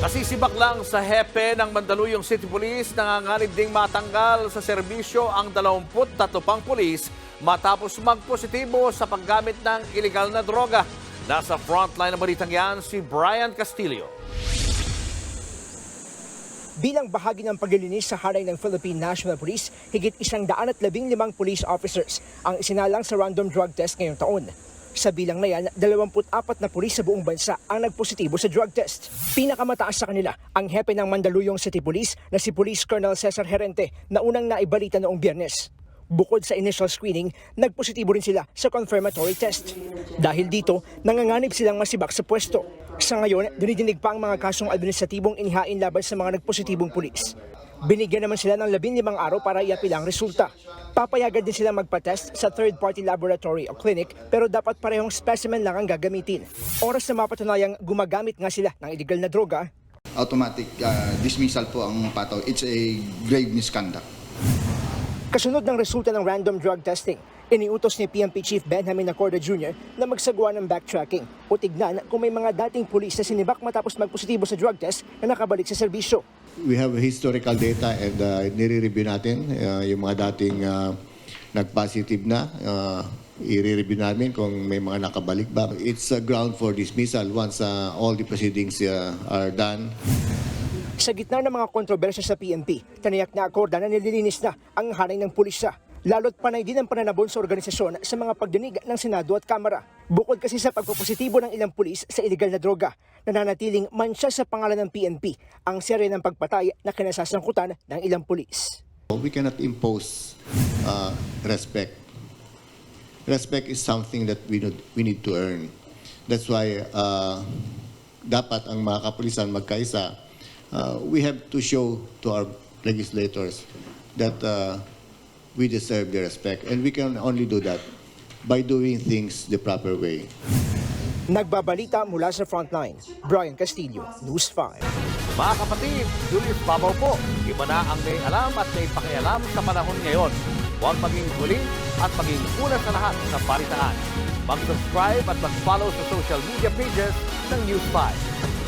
Nasisibak lang sa hepe ng Mandaluyong City Police, nanganganib ding matanggal sa serbisyo ang 23 pang pulis matapos magpositibo sa paggamit ng ilegal na droga. Nasa frontline ng balitang yan si Brian Castillo. Bilang bahagi ng paglilinis sa haray ng Philippine National Police, higit isang daan at labing limang police officers ang isinalang sa random drug test ngayong taon. Sa bilang na yan, 24 na pulis sa buong bansa ang nagpositibo sa drug test. Pinakamataas sa kanila ang hepe ng Mandaluyong City Police na si Police Colonel Cesar Herente na unang naibalita noong biyernes. Bukod sa initial screening, nagpositibo rin sila sa confirmatory test. Dahil dito, nanganganib silang masibak sa pwesto. Sa ngayon, dinidinig pa ang mga kasong administratibong inihain laban sa mga nagpositibong pulis. Binigyan naman sila ng 15 araw para iapila ang resulta. Papayagan din silang magpa-test sa third-party laboratory o clinic pero dapat parehong specimen lang ang gagamitin. Oras na mapatunayang gumagamit nga sila ng illegal na droga, automatic uh, dismissal po ang pataw. It's a grave misconduct. Kasunod ng resulta ng random drug testing, iniutos ni PNP Chief Benjamin Acorda Jr. na magsagawa ng backtracking o tignan kung may mga dating pulis na sinibak matapos magpositibo sa drug test na nakabalik sa serbisyo. We have historical data and uh, nire-review natin uh, yung mga dating uh, nag-positive na. Uh, i-review namin kung may mga nakabalik ba. It's a ground for dismissal once uh, all the proceedings uh, are done. Sa gitna ng mga kontrobersya sa PNP, taniyak na akorda na nililinis na ang hanay ng pulisya. Lalo't panay din ang pananabon sa organisasyon sa mga pagdinig ng Senado at Kamara. Bukod kasi sa pagpupositibo ng ilang pulis sa illegal na droga, nananatiling mansya sa pangalan ng PNP ang serye ng pagpatay na kinasasangkutan ng ilang pulis. We cannot impose uh, respect. Respect is something that we need, we need to earn. That's why uh, dapat ang mga kapulisan magkaisa. Uh, we have to show to our legislators that uh, we deserve their respect. And we can only do that by doing things the proper way. Nagbabalita mula sa frontline, Brian Castillo, News 5. Mga kapatid, Julius Babaw po. Iba na ang may alam at may pakialam sa panahon ngayon. Huwag maging huli at maging una sa lahat sa balitaan. Mag-subscribe at mag-follow sa social media pages ng News 5.